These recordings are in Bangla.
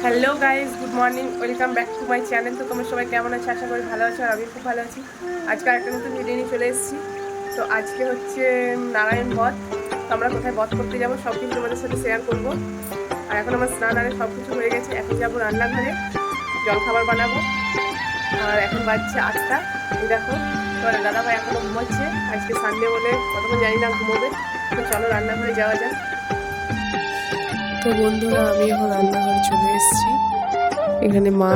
Hello guys good morning welcome back to my channel তো তোমার সবাই কেমন আছে? আশা করি ভালো আছো আমি খুব ভালো আছি। আজকে একটা নতুন ভিডিও নিয়ে চলে এসেছি। তো আজকে হচ্ছে নারায়ণ বধ। তো আমরা কোথায় বধ করতে যাব সব কিছু তোমাদের সাথে শেয়ার করব। আর এখন আমার স্নান আরে সব কিছু হয়ে গেছে। এখন যাব রান্নাঘরে। জলখাবার বানাবো। আর এখন বাজছে আটটা। এই দেখো, তোমার দাদাভাই এখনও ঘুমাচ্ছে। আজকে সানডে বলে কতক্ষণ জানি না ঘুমোবে। তো চলো রান্নাঘরে যাওয়া যাক। তো বন্ধুরা, আমি এখন রান্নাঘরে চলে এসেছি। এখানে মা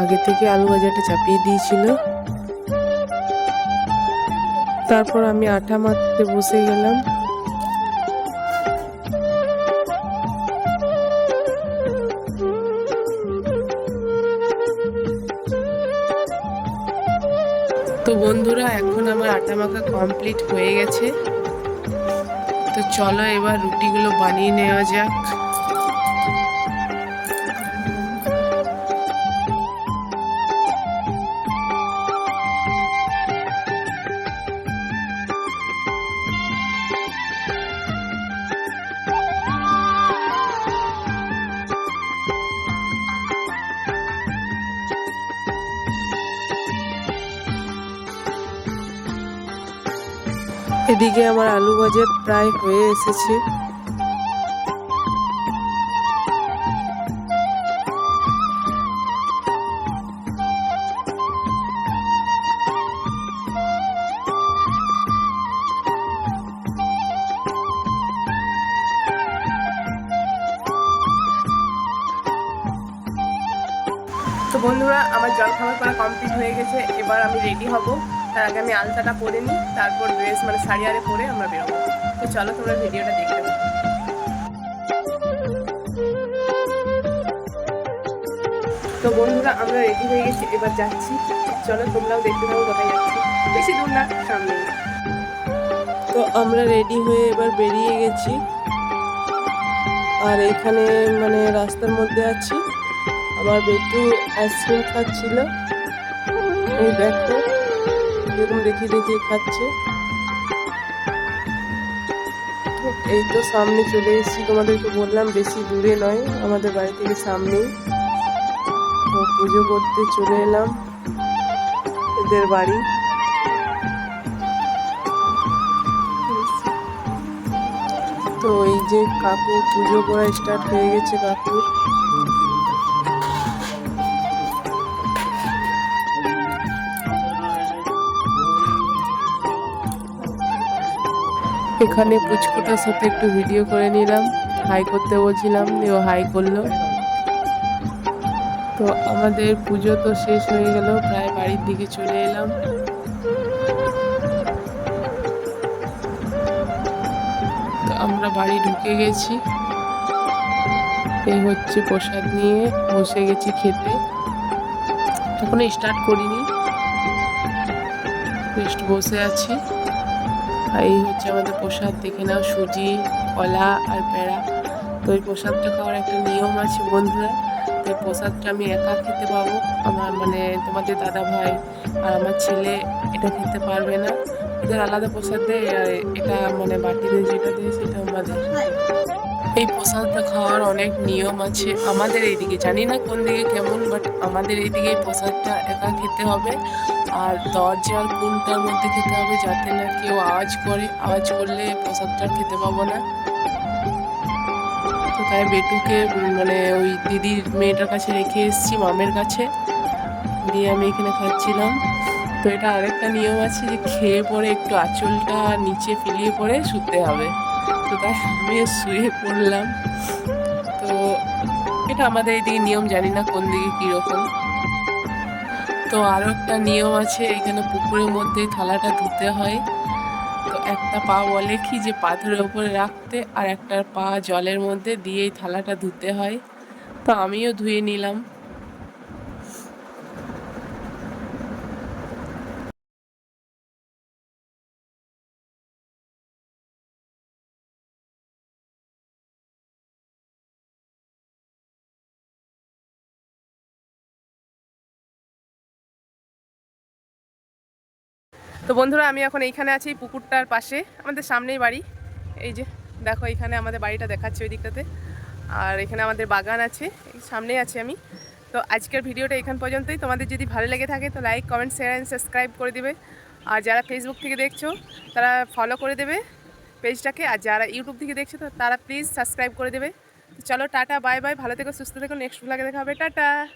আগে থেকে আলু ভাজাটা চাপিয়ে দিয়েছিল। তারপর আমি আটা মাখতে বসে গেলাম। তো বন্ধুরা, এখন আমার আটা মাখা কমপ্লিট হয়ে গেছে। তো চলো এবার রুটিগুলো বানিয়ে নেওয়া যাক। এদিকে আমার আলু ভাজা প্রায় হয়ে এসেছে। তো বন্ধুরা, আমার জল খাবার করা কমপ্লিট হয়ে গেছে। এবার আমি রেডি হব। তার আগে আমি আলতাটা পরে নিই, তারপর ড্রেস মানে শাড়ি আরে পরে আমরা বেরোবো। তো চলো তোমরা ভিডিওটা দেখতে তো বন্ধুরা, আমরা রেডি হয়ে গেছি, এবার যাচ্ছি। চলো তোমরাও দেখতে পাবো কোথায় যাচ্ছি। বেশি দূর না, সামনে। তো আমরা রেডি হয়ে এবার বেরিয়ে গেছি। আর এখানে মানে রাস্তার মধ্যে আছি। আমার বেটু আইসক্রিম খাচ্ছিল। এই দেখো, এরকম দেখিয়ে দেখিয়ে খাচ্ছে। এই তো সামনে চলে এসেছি, তোমাদেরকে বললাম বেশি দূরে নয়, আমাদের বাড়ি থেকে সামনেই। তো পুজো করতে চলে এলাম, এদের বাড়ি। তো এই যে কাকু পুজো করা স্টার্ট হয়ে গেছে, কাকুর। এখানে পুচকুটার সাথে একটু ভিডিও করে নিলাম। হাই করতে বলছিলাম, ও হাই করল। তো আমাদের পুজো তো শেষ হয়ে গেল, প্রায় বাড়ির দিকে চলে এলাম। তো আমরা বাড়ি ঢুকে গেছি। এই হচ্ছে প্রসাদ নিয়ে বসে গেছি খেতে। এখনও স্টার্ট করিনি। জাস্ট বসে আছি। এই হচ্ছে আমাদের প্রসাদ দেখে নাও, সুজি, কলা আর পেড়া। তো ওই প্রসাদটা খাওয়ার একটা নিয়ম আছে বন্ধুরা, তো প্রসাদটা আমি একা খেতে পাবো। আমার মানে তোমাদের দাদা ভাই আর আমার ছেলে এটা খেতে পারবে না। ওদের আলাদা প্রসাদ দেয় আর এটা মানে বাটিতে যেটা দেয় সেটা আমাদের। এই প্রসাদটা খাওয়ার অনেক নিয়ম আছে। আমাদের এইদিকে, জানি না কোন দিকে কেমন বাট আমাদের এইদিকে এই প্রসাদটা একা খেতে হবে। আর দরজার কোনটার মধ্যে খেতে হবে যাতে না কেউ আওয়াজ করে। আওয়াজ করলে প্রসাদটা খেতে পাবো না। তো তাই বেটুকে মানে ওই দিদির মেয়েটার কাছে রেখে এসেছি, মামের কাছে। দিয়ে আমি এখানে খাচ্ছিলাম। তো এটা আরেকটা নিয়ম আছে যে, খেয়ে পরে একটু আঁচলটা নিচে ফিলিয়ে পরে শুতে হবে। তো তাই শুয়ে পড়লাম। তো এটা আমাদের এইদিকে নিয়ম, জানি না কোন দিকে কীরকম তো আরও একটা নিয়ম আছে এখানে পুকুরের মধ্যে থালাটা ধুতে হয়। তো একটা পা বলে কি যে পাথরের উপরে রাখতে, আর একটা পা জলের মধ্যে দিয়েই থালাটা ধুতে হয়। তো আমিও ধুয়ে নিলাম। তো বন্ধুরা, আমি এখন এইখানে আছি, পুকুরটার পাশে, আমাদের সামনেই বাড়ি। এই যে, দেখো এইখানে আমাদের বাড়িটা দেখাচ্ছে ওই দিকটাতে। আর এখানে আমাদের বাগান আছে সামনেই আছি আমি। তো আজকের ভিডিওটা এখান পর্যন্তই। তোমাদের যদি ভালো লেগে থাকে, তো like comment share and subscribe করে দেবে। আর যারা ফেসবুক থেকে দেখছ, তারা ফলো করে দেবে পেজটাকে। আর যারা ইউটিউব থেকে দেখছ, তো তারা প্লিজ সাবস্ক্রাইব করে দেবে। চলো, টাটা বাই বাই ভালো থেকো, সুস্থ থেকো। নেক্সট ব্লগে দেখা হবে। টাটা!